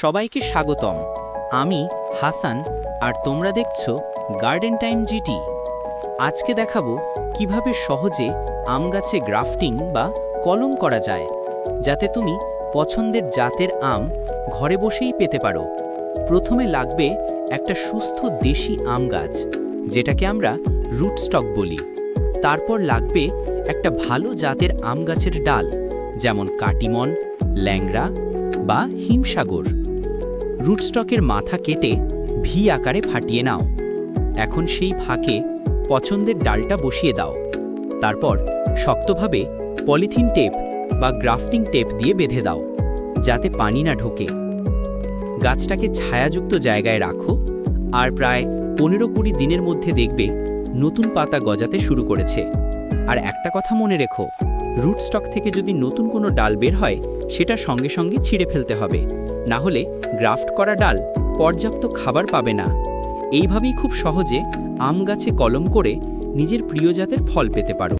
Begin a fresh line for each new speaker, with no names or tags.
সবাইকে স্বাগতম। আমি হাসান, আর তোমরা দেখছ গার্ডেন টাইম জিটি আজকে দেখাবো কীভাবে সহজে আম গাছে গ্রাফটিং বা কলম করা যায়, যাতে তুমি পছন্দের জাতের আম ঘরে বসেই পেতে পারো। প্রথমে লাগবে একটা সুস্থ দেশি আম গাছ, যেটাকে আমরা রুটস্টক বলি। তারপর লাগবে একটা ভালো জাতের আম গাছের ডাল, যেমন কাটিমন, ল্যাংড়া বা হিমসাগর। রুটস্টকের মাথা কেটে ভি আকারে ফাটিয়ে নাও। এখন সেই ফাঁকে পছন্দের ডালটা বসিয়ে দাও। তারপর শক্তভাবে পলিথিন টেপ বা গ্রাফটিং টেপ দিয়ে বেঁধে দাও, যাতে পানি না ঢোকে। গাছটাকে ছায়াযুক্ত জায়গায় রাখো আর প্রায় পনেরো কুড়ি দিনের মধ্যে দেখবে নতুন পাতা গজাতে শুরু করেছে। আর একটা কথা মনে রেখো রুটস্টক থেকে যদি নতুন কোনো ডাল বের হয়, সেটা সঙ্গে সঙ্গে ছিঁড়ে ফেলতে হবে। না হলে গ্রাফট করা ডাল পর্যাপ্ত খাবার পাবে না। এইভাবেই খুব সহজে আম গাছে কলম করে নিজের প্রিয় জাতের ফল পেতে পারো।